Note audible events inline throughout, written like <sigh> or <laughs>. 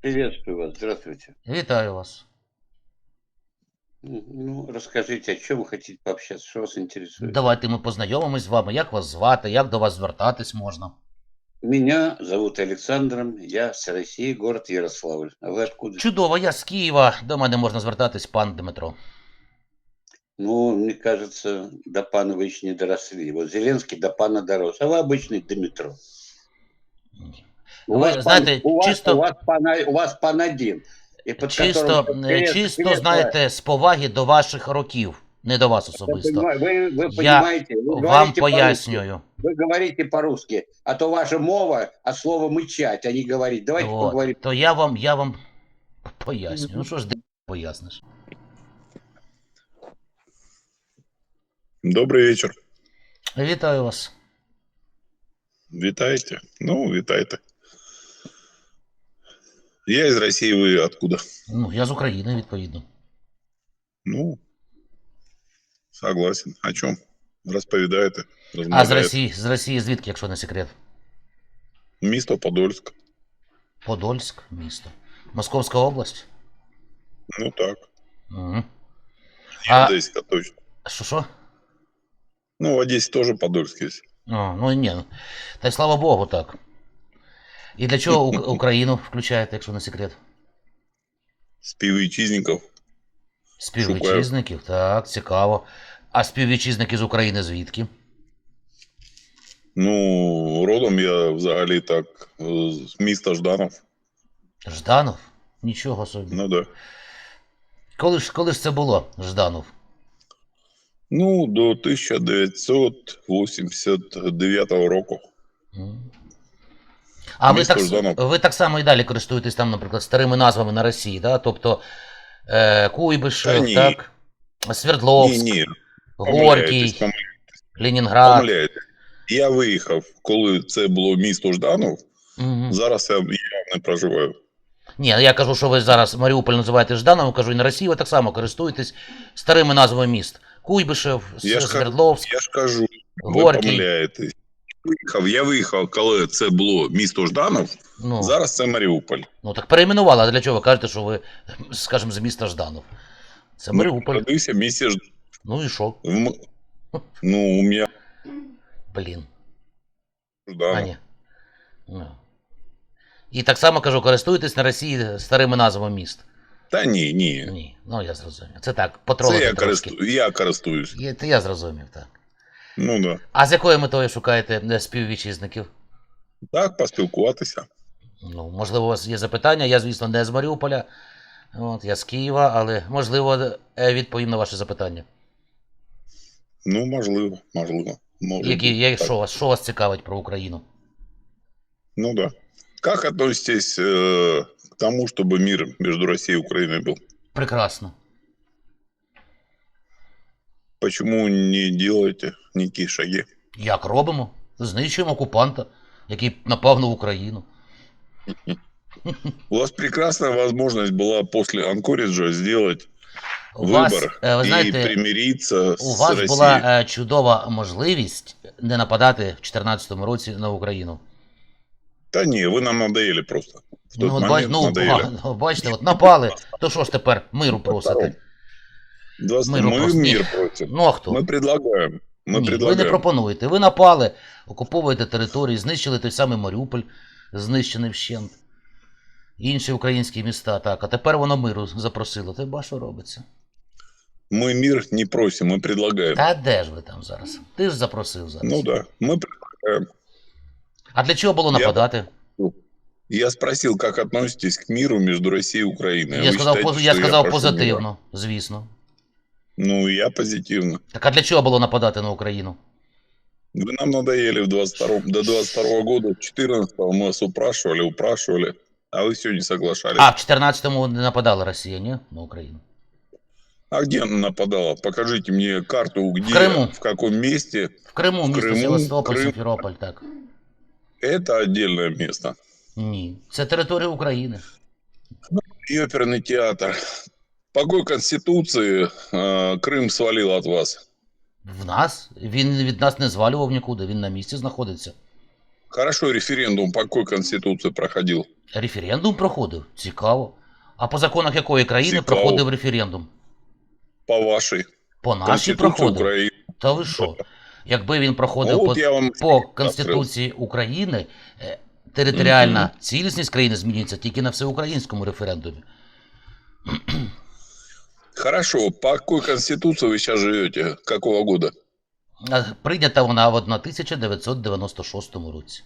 Приветствую вас, здравствуйте. Вітаю вас. М, Ну, расскажите, о чем вы хотите пообщаться, что вас интересует? Давайте ми познайомимось з вами. Як вас звати, як до вас звертатись можна? Меня зовут Александром, я с России, город Ярославль. А вы откуда? Чудово, я з Києва. До мене можна звертатись, пан Дмитро. Ну, мне кажется, до пана вы еще не доросли. Вот Зеленский до пана дорос, а вы обычный Дмитро. У Вы вас, пан- знаете, у вас, чисто- у вас, пан, у вас пан один. И под Чисто, которым е, крест- чисто кресло- знаєте, з поваги до ваших років, не до вас Вы, особисто. понима- вы, вы Я понимаете, вы Вам говорите по-русски. пояснюю. Вы говорите по-русски, а то ваша мова от слова мычать, а не говорить. Давайте От, поговорим. то я вам, я вам пояснюю. Ну що ж ти поясниш? Добрий вечір. Вітаю вас. Вітаєте? Ну, вітайте. Я із Росії, ви откуда? Ну, я з України, відповідно. Ну, согласен. О чому? Розповідаєте. А з розмовляєте. Росії, з Росії звідки, якщо не секрет? Місто Подольськ. Подольськ, місто. Московська область? Ну так. Угу. А... А- Одеська точно. Що що? Ну, в Одесі теж Подольськ є. А, ну ні. ну, Та й слава Богу, так. І для чого Україну включаєте, якщо не секрет? Співвітчизників. Співвітчизників, так, цікаво. А співвітчизники з України звідки? Ну, родом я взагалі так е, з міста Жданов. Жданов? Нічого собі. Ну да. Коли ж, коли ж це було, Жданов? Ну, до 1989 року. А ви так, ви так само і далі користуєтесь там, наприклад, старими назвами на Росії, да? тобто е, Та Куйбишев, ні. так? Свердловськ, Ні, ні, Горький, Ленінград. Я виїхав, коли це було місто Жданов. Мгм. Зараз я, я не проживаю. Ні, я кажу, що ви зараз Маріуполь називаєте Ждановим, кажу, і на Росії ви так само користуєтесь старими назвами міст. Куйбишев, Я Свердловськ. Я ж кажу, ви Горький. помиляєтесь. Виїхав, я виїхав, коли це було місто Жданов. Ну, Зараз це Маріуполь. ну так перейменували, а для чого ви кажете, що ви, скажімо, з міста Жданов? Це Ну, Маріуполь. Родився в місті Ж... Ну і що? в М- Ну, у мене Блін. А, Жданов. ні. Ну. І так само кажу, користуєтесь на Росії старими назвами міст. Та ні, ні. Ні, ну я зрозумів. Це так, Це потролити я, трошки. користу... я користуюсь. Є, Це я зрозумів, так. Ну да. А з якою метою шукаєте е, співвітчизників? Так, поспілкуватися. Ну, можливо, у вас є запитання. Я, звісно, не з Маріуполя. От, я з Києва, але можливо е, відповім на ваше запитання. Ну, можливо, можливо. Може Які, бути я, так. що, вас, що вас цікавить про Україну? Ну да. Как относитесь э, к тому, чтобы мир между Россией и Украиной был? Прекрасно. Почему не делаете некие шаги? Як робимо? Знищуємо окупанта, який напав на Україну. У вас прекрасная возможность была после Анкориджа сделать У вас, выбор е, ви и знаєте, примириться у с вас Россией. була е, чудова можливість не нападати в 2014 році на Україну. Да не, вы нам надоели просто. В тот Ну, от, бач, момент ну, надоели. ба- <laughs> ну, бачите, от напали, то що ж тепер миру просите? Два- миру мы просто- мир против. Ну а хто? Мы предлагаем. Мы Ні, ви не предлагаем. пропонуєте. Ви напали, окуповуєте території, знищили той самий Маріуполь, знищений вщент. Інші українські міста, так. А тепер воно миру запросило. Ти бачиш, що робиться? Мы мир не просим, мы предлагаем. Та де ж ви там зараз? Ти ж запросив зараз. Ну да, мы предлагаем. А для чого було Я- нападати? Я спросил, как относитесь к миру между Россией и Украиной. А Я вы сказав, считаете, поз- я что сказав прошу мира? позитивно, звісно. Ну, я позитивно. Так а для чого було нападати на Україну? Вы нам надоели в 22 до 22 года, 14 мы вас упрашивали, упрашивали, а вы все не соглашались. А, в 14-му не нападала Росія, ні? На Україну. А где она нападала? Покажите мне карту, где, Крыму. в каком месте. В Криму, В місто Криму, Севастополь, Крим. Сімферополь, так. Это отдельное место. Ні. Це територія України. И оперный театр. По какой конституции э, Крым свалил от вас? В нас? Він від нас не звалював нікуди, він на місці знаходиться. Хорошо, референдум по какой конституции проходил? Референдум проходив. Цікаво. А по законах якої країни Цікаво. проходив референдум? По вашей По нашій конституции проходив. Украины. Та ви що? Якби він проходив Вот по, я вам по Конституції України, е, територіальна Мгм. цілісність країни змінюється тільки на всеукраїнському референдумі. Хорошо, по какой конституции вы сейчас живете? Какого года? А Прийнята вона в 1996 році.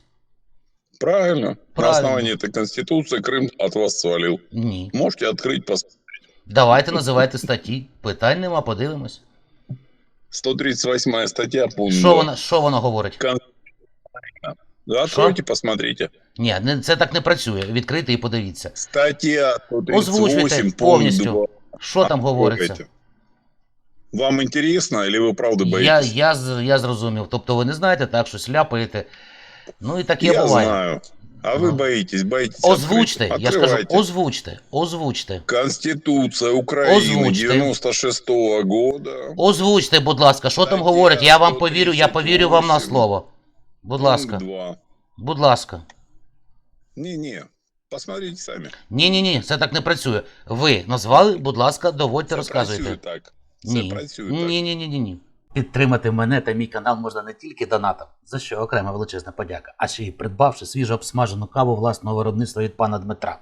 Правильно. Правильно. На основании этой конституции Крым от вас свалил. Ні. Можете открыть по Давайте називайте статті. Питань нема, подивимось. 138 статья пункт Що 2. вона, що вона говорить? Да, Откройте, посмотрите. Ні, не, це так не працює. Відкрийте і подивіться. Статья 138 Озвучуйте пункт повністю. 2. Що там говориться? Откройте. Вам интересно или вы правда Я, боитесь? я, з- я зрозумів. Тобто ви не знаєте, так щось ляпаєте. Ну і таке Я буває. знаю. А Ну. вы боитесь, боитесь. Озвучте, открыть. я ж кажу, Открывайте. озвучте, озвучте. Конституция Украины Озвучьте. 96 года. Озвучте, будь ласка, що там Стаття говорить? Я вам повірю, я 138. повірю вам на слово. Будь ласка, 2. будь ласка. Не-не, посмотрите сами. Ні, ні, ні, це так не працює. Ви назвали, будь ласка, доводьте, Це розказуйте. працює так. Це Ні. працює так. Ні, ні, ні, ні, ні. Підтримати мене та мій канал можна не тільки донатом, за що окрема величезна подяка, а ще й придбавши свіжо обсмажену каву власного виробництва від пана Дмитра.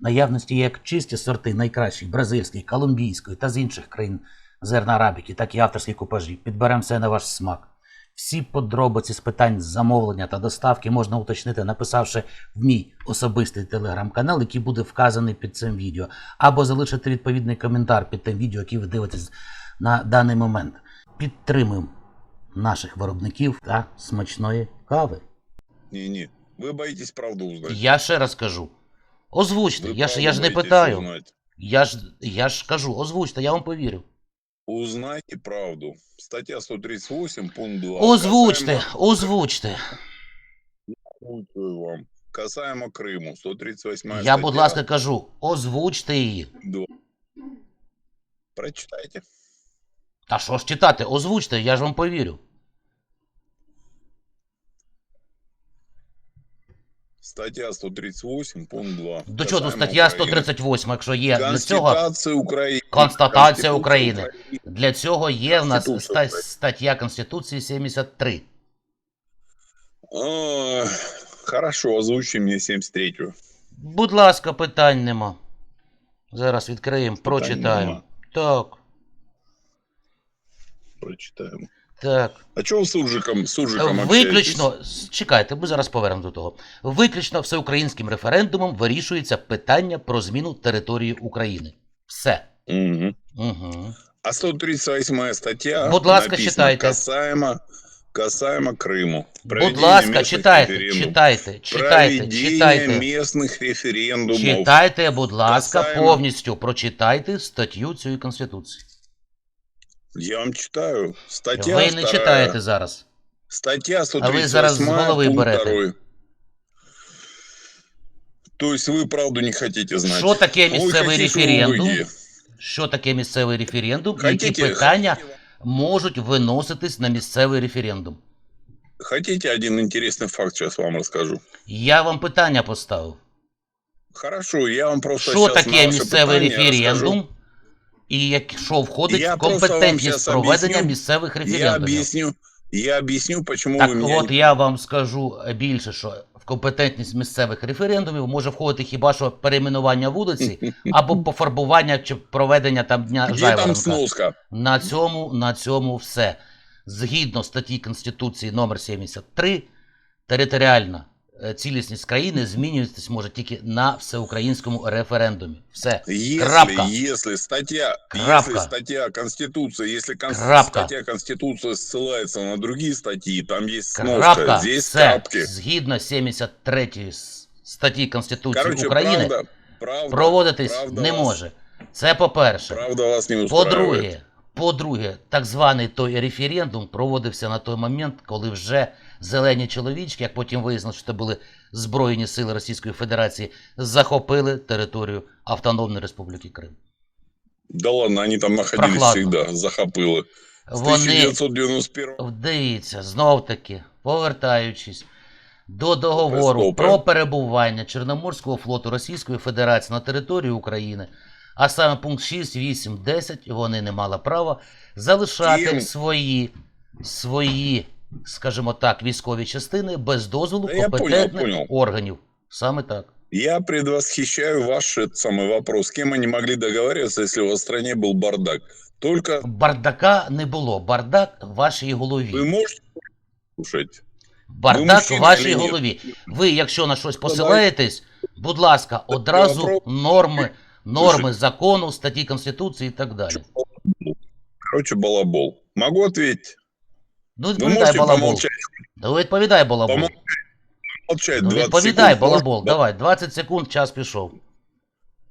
Наявності як чисті сорти найкращих бразильської, колумбійської та з інших країн зерна арабіки, так і авторські купажі. Підберемо все на ваш смак. Всі подробиці з питань замовлення та доставки можна уточнити, написавши в мій особистий телеграм-канал, який буде вказаний під цим відео, або залишити відповідний коментар під тим відео, яке ви дивитесь на даний момент. Підтримуємо наших виробників та смачної кави. Не-не, вы боитесь правду узнать. Я ще раз кажу. Озвучте, я ж, я ж не питаю. Я ж, я ж кажу, озвучте, я вам повірю. Узнайте правду. Стаття 138, пункт 2. Озвучте, Касаємо... озвучте. Озвучую вам. Касаємо Криму, 138 Я, статья, будь ласка, кажу, озвучте її. 2. Прочитайте. Та що ж читати? Озвучте, я ж вам повірю. Стаття 138, пункт 2. До чого тут стаття 138, якщо є для цього, України. Констатація України. України. для цього є в нас стаття Конституції 73. А, Хорошо, озвучи мне 73-ю. Будь ласка, питань нема. Зараз відкриємо, прочитаємо. нема. Так, Прочитаємо. Так. А чого з суржиком, суржиком Виключно, общаетесь? чекайте, ми зараз повернемо до того. Виключно всеукраїнським референдумом вирішується питання про зміну території України. Все. Мгм. Угу. А 138 стаття Будь ласка, написано, читайте. Касаемо, касаемо Криму. Будь ласка, читайте, читайте, читайте, Проведення читайте. місних референдумів. Читайте, будь ласка, Касаємо- повністю прочитайте статтю цієї конституції. Я вам читаю. Стаття Ви не вторая. читаєте зараз. Стаття 138 А ви зараз з голови пункт берете. второй. То есть вы правду не хотите знать. Що таке Ой, місцевий які референдум? суровиді. Що таке місцевий референдум? і Які Хотите, питання хотите, можуть виноситись на місцевий референдум? хотите один интересный факт сейчас вам расскажу? Я вам питання поставив. Хорошо, я вам просто Що щас на таке ваше місцевий питання референдум? розкажу. І як що входить Я в просто вам компетентність щас проведення об'ясню. місцевих Я референдумів? объясню, я объясню, почему Так вы меня от не... я вам скажу більше, що в компетентність місцевих референдумів може входити хіба що перейменування вулиці <laughs> або пофарбування чи проведення там дня Где там Жайворонка. сноска? На цьому, на цьому все. Згідно статті Конституції номер 73, територіальна е, цілісність країни змінюватись може тільки на всеукраїнському референдумі. Все. Если, Крапка. если статья, Крапка. если статья Конституции, если кон- Крапка. статья Конституции ссылается на другие статьи, там есть сноска, Крапка. здесь Все. крапки. Згідно 73 с- статті Конституції Короче, України правда, правда, проводитись правда не вас- може. Це по-перше. Правда вас не устраивает. По-друге, по-друге, так званий той референдум проводився на той момент, коли вже зелені чоловічки, як потім вияснилось, що це були Збройні сили Російської Федерації, захопили територію Автономної Республіки Крим. Да ладно, они там находились Прохладно. захопили. С Вони 1991 Дивіться, знов таки, повертаючись до договору про перебування Чорноморського флоту Російської Федерації на території України, а саме пункт 6, 8, 10, вони не мали права залишати Ким? свої, свої, скажімо так, військові частини без дозволу Та я понял, компетентних понял. органів. Саме так. Я предвосхищаю ваш этот самый вопрос. С кем они могли договариваться, если у вас в стране был бардак? Только Бардака не було. Бардак в вашій вы голові. можете слушать? Бардак в мужчина вашій или ні? голові. Ви, якщо на щось Давай. посилаєтесь, будь ласка, одразу вопрос. норми, норми закону, статті Конституції і так далі. Короче, балабол. Могу ответить? Ну, Вы відповідай, можете балабол. помолчать? Ну, відповідай, балабол. Помол- Молчать Ну, 20 відповідай, секунд. балабол. Да? Давай, 20 секунд, час пішов.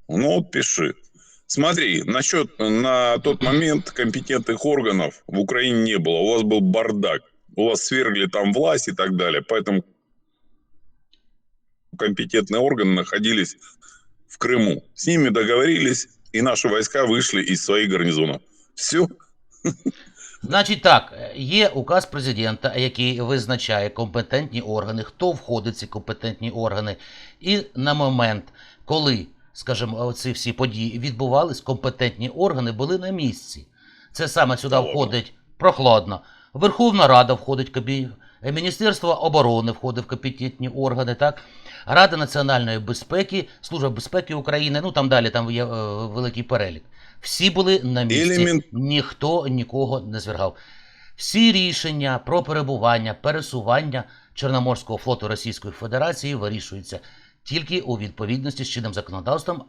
Ну, вот пиши. Смотри, насчет на тот момент компетентных органов в Украине не было. У вас был бардак. У вас свергли там власть и так далее. Поэтому компетентные органы находились в Крыму. С ними договорились, и наши войска вышли из своих гарнизонов. Все. Значить так, є указ президента, який визначає компетентні органи, хто входить в ці компетентні органи. І на момент, коли, скажімо, ці всі події відбувались, компетентні органи були на місці. Це саме сюди входить прохладно. Верховна Рада входить. Міністерство оборони входить в компетентні органи, так? Рада національної безпеки, Служба безпеки України, ну там далі там є е, великий перелік. Всі були на місці. Елемент- Ніхто нікого не звергав. Всі рішення про перебування, пересування Чорноморського флоту Російської Федерації вирішуються тільки у відповідності з чинним законодавством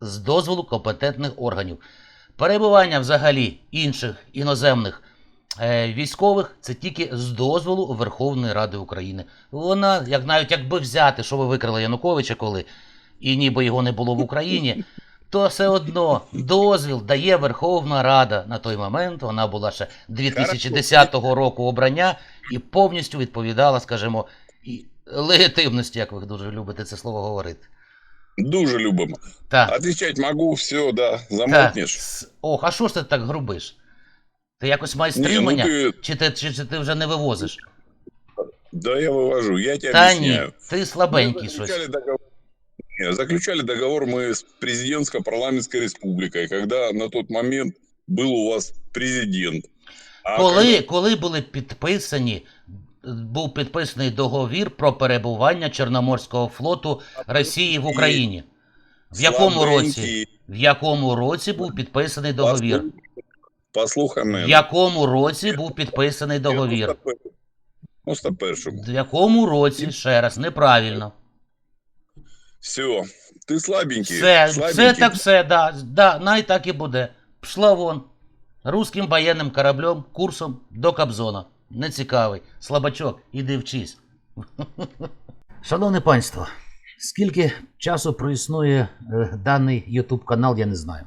з дозволу компетентних органів. Перебування взагалі інших іноземних військових це тільки з дозволу Верховної Ради України. Вона, як навіть якби взяти, що ви викрили Януковича коли, і ніби його не було в Україні, то все одно дозвіл дає Верховна Рада. На той момент вона була ще 2010 року обрання і повністю відповідала, скажімо, і легітимності, як ви дуже любите це слово говорити. Дуже любимо. Так. Отвечать могу, все, да, Так. замолкнешь. Ох, а що ж ти так грубиш? Ти якось маєш Не, ну стримання? ты, Чи, ти, чи, чи ти вже не вивозиш? да, я вывожу, я тебе Та объясняю. ні, ти слабенький Мы щось. заключали договор, Не, заключали договор мы с президентско-парламентской республикой, когда на тот момент был у вас президент. А Коли, когда- коли були підписані, був підписаний договір про перебування Чорноморського флоту Росії в Україні? В якому році? Слабенький, В якому році був підписаний договір? По слухам, В якому році був підписаний договір? 91-му. В якому році? Ще раз, неправильно. Все, ты слабенький. Все, слабенький. все так все, да, да, най так і буде. Пішла вон. Руським воєнним кораблем, курсом до Кобзона. Нецікавий. Слабачок, іди вчись. <laughs> Шановне панство, скільки часу проіснує е, даний YouTube канал, я не знаю.